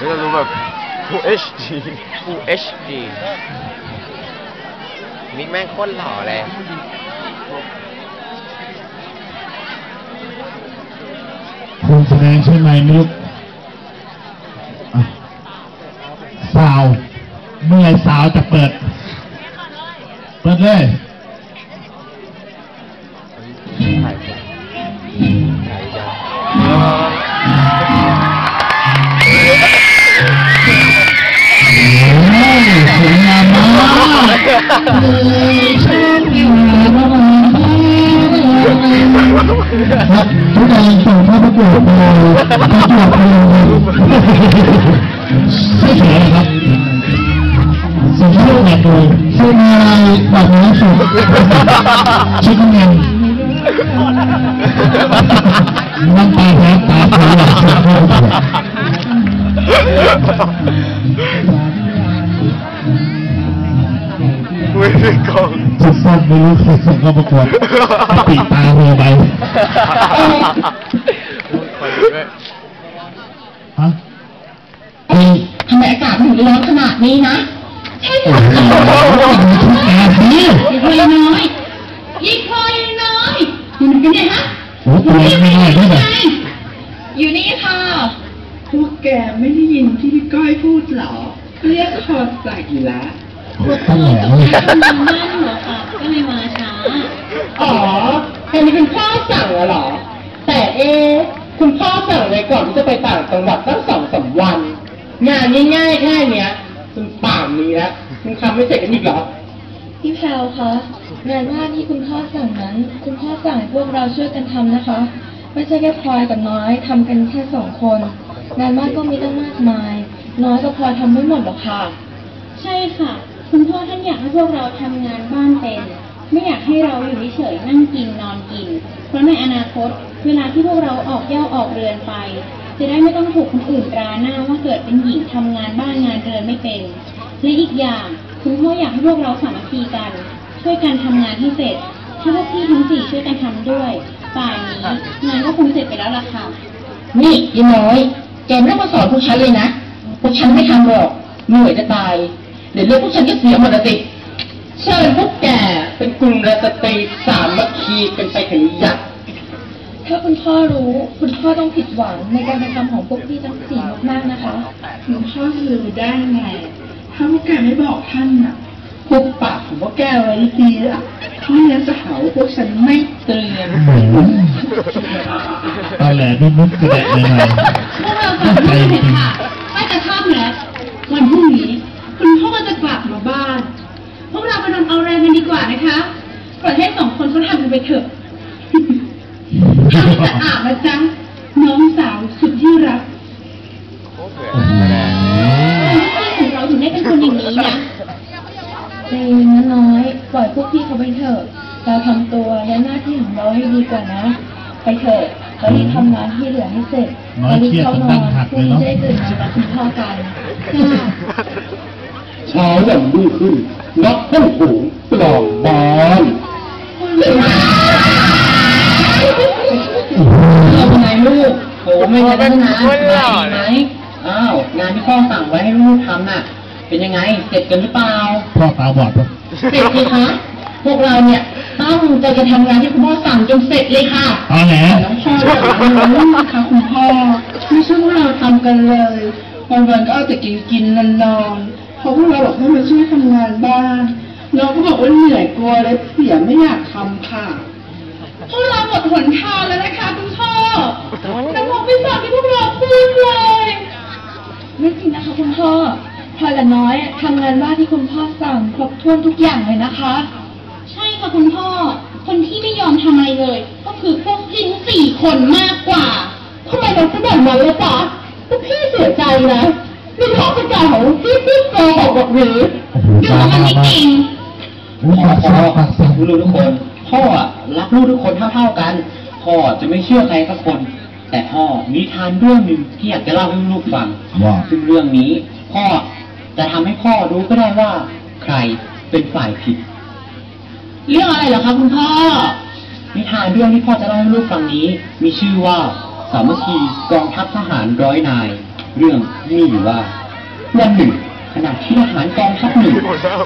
เฮ้ยเราดูแบบ Full HD Full HD มิกแม่งโคตรหล่อเลย คุณแสดงใช่ไหมไม่รู้อะสาว เมื่อไหรสาวจะเปิด เปิดเลย เลยชอบงามมากครับทุกคนส่งเข้าประกวดเลยประกวด ม่เฉยครับสิ่งที่เราอยากดูคือมีอะไรแบบนี้สุดชิ้นเงินน้ำตาแท้ตาเปล่าสุดยอดไม่ได้กล้อง สุดส้มไม่รู้สุดส้มก็ประกวดปิดตาหัวไปคนด้วยฮะเอ้ยทำไมอากาศถึงร้อนขนาดนี้นะใช่โอ้ค่ะโหทุกแอบนี่อีกคนน้อยอีกคนน้อยอยู่ไหนกันเนี่ยฮะโอ้ตัวเล็กไม่ได้ด้วยแบบอยู่นี่ค่ะพวกแกไม่ได้ยินที่พี่ก้อยพูดเหรอเรียกคอสักอยู่แล้ว ตั้งแหลมเลยนั่นเหรอค่ะก็เลยมาช้า อ๋ออันนี้คุณพ่อสั่งเหรอ แต่เอะคุณพ่อสั่งไว้ก่อนที่จะไปต่างจังหวัดตั้งสองสามวัน งานง่ายๆแค่เนี้ยจนป่านนี้แล้วคุณทำไม่เสร็จกันอีกเหรอ พี่แพลวคะ งานว่าที่คุณพ่อสั่งนั้น คุณพ่อสั่งให้พวกเราช่วยกันทำนะคะ ไม่ใช่แค่พลอยกับน้อยทำกันแค่สองคน งานมากก็มีตั้งมากมาย น้อยกับพลอยทำไม่หมดหรอกค่ะ ใช่ค่ะ คุณพ่อท่านอยากให้พวกเราทำงานบ้านเป็น ไม่อยากให้เราอยู่เฉยๆนั่งกินนอนกิน เพราะในอนาคต เวลาที่พวกเราออกเย่าออกเรือนไป จะได้ไม่ต้องถูกคนอื่นตราหน้าว่าเกิดเป็นหญิงทำงานบ้านงานเรือนไม่เป็น และอีกอย่างคุณพ่ออยากให้พวกเราสามัคคีกัน ช่วยกันทำงานให้เสร็จ ถ้าพวกพี่ทั้งสี่ช่วยกันทำด้วยป่านนี้งานก็คงเสร็จไปแล้วล่ะค่ะ นี่ยีน้อยแกไม่ต้องมาสอนพวกฉันเลยนะพวกฉันไม่ทำหรอกเหนื่อยจะตาย เดี๋ยวเรื่องพวกฉันก็เสียหมดละสิเชิญพวกแกเป็นกลุ่มรัตตรีสามัคคีกันไปถึงยักษ์ถ้าคุณพ่อรู้ คุณพ่อต้องผิดหวังในการกระทำของพวกพี่ทั้งสี่มากๆนะคะหลวงพ่อจะรู้ได้ไง ถ้าพวกแกไม่บอกท่านน่ะพวกปากของพวกแกไว้ดีๆล่ะท่านนั้นจะหาว่าพวกฉันไม่เตือนเหมือนตอนแหลมนิดๆกระแดะเลยนะพวกเราฟังไม่เห็นค่ะถ้าจะทำแล้ววันพรุ่งนี้ นดีกว่านะคะปล่อยให้สองคนเขาทำกันไปเถอะทำแต่อาบนะจ๊ะน้องสาวสุดที่รักโคตรเหมือนแสดงพี่ของเราถึงได้เป็นคนอย่างนี้นะใจเย็นนะน้อย ปล่อยพวกพี่เขาไปเถอะ เราทำตัวและหน้าที่ของเราให้ดีกว่านะ ไปเถอะเรารีบทำงานที่เหลือให้เสร็จน้อยเรารีบเครียดเข้าจนนดั้อนงหักพรุ่เลงยนี้เนาะจะได้ตื่นมารักคุณพ่อกันเช้าอย่างรุ่งขึ้น นับต้นโขงปลอกบอลเราเป็นไงลูกโหไม่ได้นะสบายดีไหมอ้าว งานที่พ่อสั่งไว้ให้ลูกทำน่ะ เป็นยังไง เสร็จกันหรือเปล่า พ่อตาบอดปะเสร็จสิคะ พวกเราเนี่ยตั้งใจจะทำงานที่คุณพ่อสั่งจนเสร็จเลยค่ะตอนแหลแต่น้องพ่อจะรู้นะคะคุณพ่อ ไม่ใช่ว่าเราทำกันเลยวันวันๆก็เอาแต่กินกินนอนนอนๆ เพราะพวกเราบอกให้มาช่วยทำงานบ้านน้องก็บอกว่าเหนื่อยกลัวเลยเสียไม่อยากทำค่ะ พวกเราหมดหนทางแล้วนะคะคุณพ่อแต่ผมไม่ฟังที่พวกเราพูดเลย ไม่จริงนะคะคุณพ่อพอยกับน้อยทำงานบ้านที่คุณพ่อสั่งครบถ้วนทุกอย่างเลยนะคะ ใช่ค่ะคุณพ่อ คนที่ไม่ยอมทำอะไรเลย ก็คือพวกพี่ทั้งสี่คนมากกว่าทำไมเราพูดแบบนั้นล่ะจ๊ะพวกพี่เสียใจนะ นี่พ่อเป็นการของพี่พี่โกหกบอกหรือโอ้โหเดี๋ยวตามันไม่บอดจริงอุ้ยปากสั่นปากสั่นลูกทุกคน พ่ออะรักลูกทุกคนเท่าๆกัน พ่อจะไม่เชื่อใครสักคน แต่พ่อมีทานเรื่องหนึ่งที่อยากจะเล่าให้ลูกฟังว่าซึ่งเรื่องนี้ พ่อจะทำให้พ่อรู้ก็ได้ว่าใครเป็นฝ่ายผิด เรื่องอะไรเหรอคะคุณพ่อ นิทานเรื่องที่พ่อจะเล่าให้ลูกฟังนี้ มีชื่อว่าสามัคคีกองทัพทหารร้อยนาย เรื่องมีอยู่ว่า วันหนึ่งขณะที่ทหารกองทัพหนึ่ง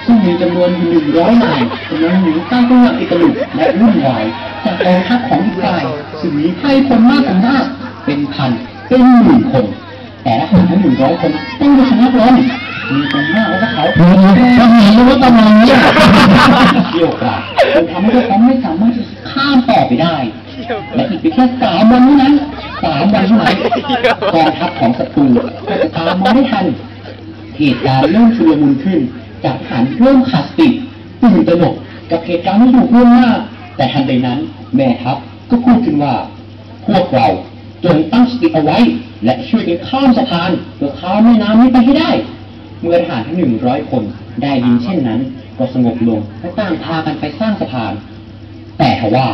ซึ่งมีจำนวนอยู่หนึ่งร้อยนายกำลังหนีใต้ต้นอิตาลุกและวุ่นวายจากกองทัพของอีกฝ่ายซึ่งมีไพร่พลมากกว่ามากเป็นพันเป็นหมื่นคน แต่ทหารทั้งหนึ่งร้อยคนต้องไปชนะรบมีตรงหน้าแล้วก็เขาเดี๋ยวๆจะเห็นรู้ว่ากำลังเนี่ยเกี่ยวกับจนทำให้พวกเขาไม่สามารถจะข้ามต่อไปได้ และอีกเพียงแค่สามวันเท่านั้น สามวันเท่านั้นกองทัพของศัตรูก็จะตามมาไม่ทันเหตุการณ์เริ่มชุลมุนขึ้น จากทหารเริ่มขาดสติตื่นตระหนกกับเหตุการณ์ที่ถูกล่วงหน้า แต่ทันใดนั้น แม่ทัพก็พูดขึ้นว่า พวกเราจงตั้งสติเอาไว้ และช่วยกันข้ามสะพานเพื่อข้ามแม่น้ำนี้ไปให้ได้ เมื่อทหารทั้งหนึ่งร้อยคนได้ยินเช่นนั้น ก็สงบลงและต่างพากันไปสร้างสะพาน แต่ทว่า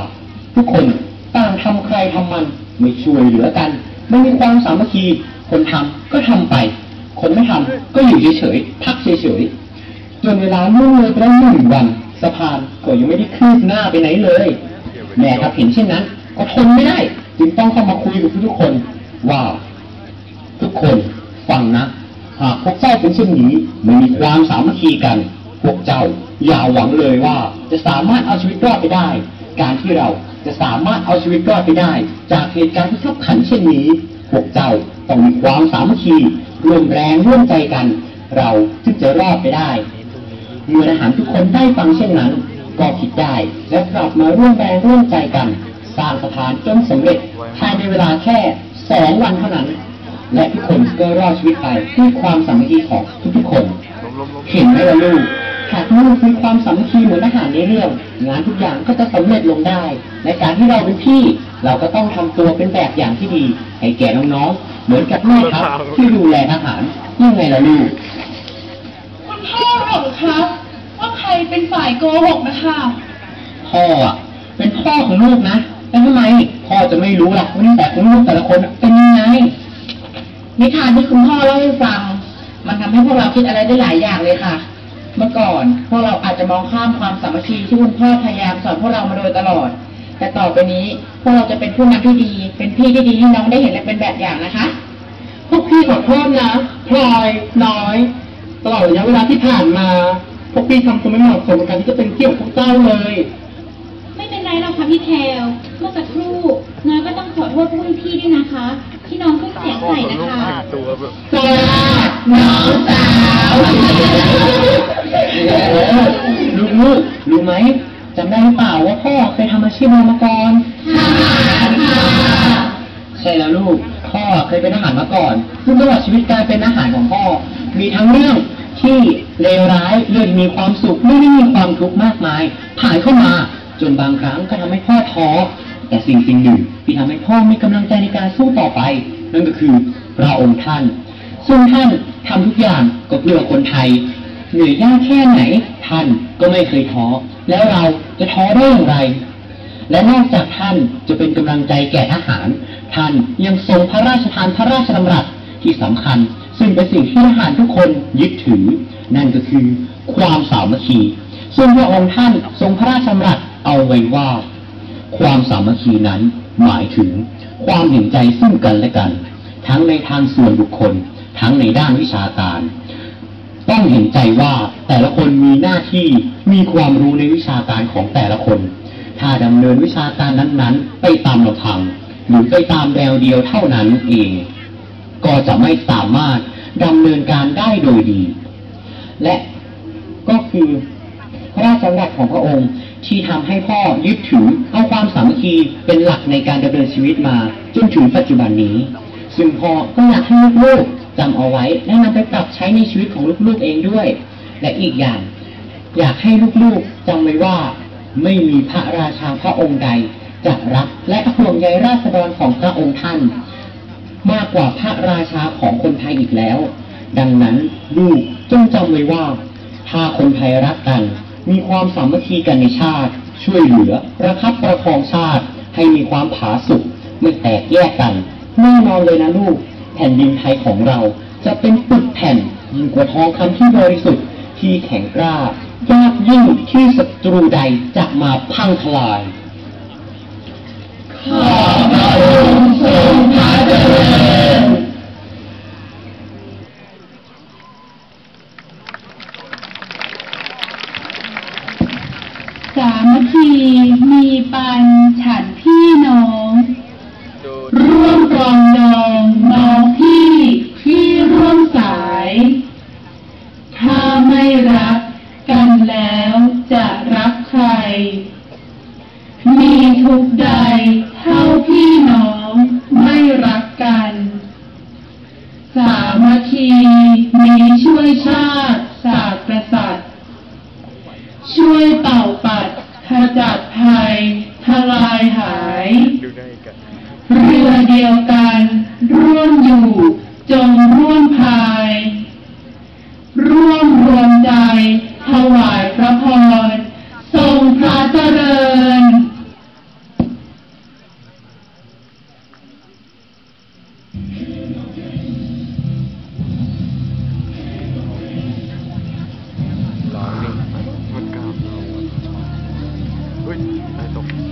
ทุกคนต่างทำใครทำมัน ไม่ช่วยเหลือกัน ไม่มีความสามัคคีคนทำก็ทำไป คนไม่ทำก็อยู่เฉยๆพักเฉยๆจนเวลาล่วงเลยไปแล้วหนึ่งวันสะพานก็ยังไม่ได้คืบหน้าไปไหนเลยแม่ครับเห็นเช่นนั้น ก็ทนไม่ได้ จึงต้องเข้ามาคุยกับทุกๆคนว่าทุกคนฟังนะหากพวกเจ้าเป็นเช่นนี้ไม่มีความสามัคคีกัน พวกเจ้าอย่าหวังเลยว่าจะสามารถเอาชีวิตรอดไปได้ การที่เรา จะสามารถเอาชีวิตรอดไปได้ จากเหตุการณ์ที่ขับขันเช่นนี้ พวกเจ้าต้องมีความสามัคคีร่วมแรงร่วมใจกัน เราจึงจะรอดไปได้ เมื่อทหารทุกคนได้ฟังเช่นนั้น ก็คิดได้และกลับมาร่วมแรงร่วมใจกัน สร้างสะพานจนสำเร็จภายในเวลาแค่สองวันเท่านั้น และทุกคนก็รอดชีวิตไปด้วยความสามัคคีของทุกๆคน เห็นไหมล่ะลูก หากลูกมีความสามัคคีเหมือนทหารในเรื่อง งานทุกอย่างก็จะสำเร็จลงได้และการที่เราเป็นพี่ เราก็ต้องทำตัวเป็นแบบอย่างที่ดี ให้แก่น้องๆ เหมือนกับแม่ครับที่ดูแลทหารยังไงล่ะลูกคุณพ่อบอกครับว่าใครเป็นฝ่ายโกหกนะคะพ่ออะเป็นพ่อของลูกนะแล้วทำไมพ่อจะไม่รู้ล่ะว่านิสัยของลูกแต่ละคนเป็นยังไงนิทานที่คุณพ่อเล่าให้ฟัง มันทำให้พวกเราคิดอะไรได้หลายอย่างเลยค่ะ เมื่อก่อน พวกเราอาจจะมองข้ามความสามัคคีที่คุณพ่อพยายามสอนพวกเรามาโดยตลอด แต่ต่อไปนี้พวกเราจะเป็นผู้นำที่ดี เป็นพี่ที่ดีให้น้องได้เห็นและเป็นแบบอย่างนะคะ พวกพี่ขอโทษนะพลอยน้อย ตลอดระยะเวลาที่ผ่านมา พวกพี่ทำตัวไม่เหมาะสมกับการที่จะเป็นเกี่ยวพวกเจ้าเลย ไม่เป็นไรหรอกค่ะพี่แพลวเมื่อสักครู่ โทษพวกพี่ด้วยนะคะ ที่น้องขึ้นเสียงใส่นะคะตัวแบบจ้าน้องสาวลูกลูกรู้ไหมจำได้หรือเปล่าว่าพ่อเคยทำอาชีพอะไรมาก่อนใช่แล้วลูก พ่อเคยเป็นทหารมาก่อน ซึ่งตลอดชีวิตการเป็นทหารของพ่อ มีทั้งเรื่องที่เลวร้ายเรื่องมีความสุขไม่ได้มีความทุกข์มากมายผ่านเข้ามา จนบางครั้งก็ทำให้พ่อท้อ แต่สิ่งสิ่งหนึ่งที่ทำให้พ่อมีกำลังใจในการสู้ต่อไป นั่นก็คือพระองค์ท่าน ซึ่งท่านทำทุกอย่างก็เพื่อคนไทย เหนื่อยยากแค่ไหนท่านก็ไม่เคยท้อ แล้วเราจะท้อได้อย่างไร และนอกจากท่านจะเป็นกำลังใจแก่ทหาร ท่านยังทรงพระราชทานพระราชดำรัสที่สำคัญ ซึ่งเป็นสิ่งที่ทหารทุกคนยึดถือ นั่นก็คือความสามัคคีซึ่งพระองค์ท่านทรงพระราชดำรัสเอาไว้ว่า ความสามัคคีนั้นหมายถึงความเห็นใจซึ่งกันและกัน ทั้งในทางส่วนบุคคล ทั้งในด้านวิชาการ ต้องเห็นใจว่าแต่ละคนมีหน้าที่มีความรู้ในวิชาการของแต่ละคน ถ้าดำเนินวิชาการนั้นๆ ไปตามลำพัง หรือไปตามแนวเดียวเท่านั้นเอง ก็จะไม่สามารถดำเนินการได้โดยดี และก็คือพระราชดำรัสของพระองค์ ที่ทำให้พ่อยึดถือเอาความสามัคคีเป็นหลักในการดำเนินชีวิตมาจนถึงปัจจุบันนี้ ซึ่งพ่อก็อยากให้ลูกๆจำเอาไว้และนำไปปรับใช้ในชีวิตของลูกๆเองด้วย และอีกอย่าง อยากให้ลูกๆจำไว้ว่า ไม่มีพระราชาพระองค์ใดจะรักและห่วงใยราษฎรของพระองค์ท่าน มากกว่าพระราชาของคนไทยอีกแล้ว ดังนั้นลูกจงจำไว้ว่า ถ้าคนไทยรักกัน มีความสามัคคีกันในชาติ ช่วยเหลือ ประคับประคองชาติ ให้มีความผาสุกไม่แตกแยกกันแน่นอนเลยนะลูก แผ่นดินไทยของเรา จะเป็นปึกแผ่นยิ่งกว่าทองคำที่บริสุทธิ์ที่แข็งกร้ายากยิ่งที่ศัตรูใดจะมาพังทลายข้าพระองค์ทรงพระ ทุกข์ใดเท่าพี่น้องไม่รักกัน สามัคคีมีช่วยชาติศาสตร์กษัตริย์ช่วยเป่าปัดขจัดภัยทลายหายดูได้กันเรือเดียวกันร่วมอยู่ เฮ้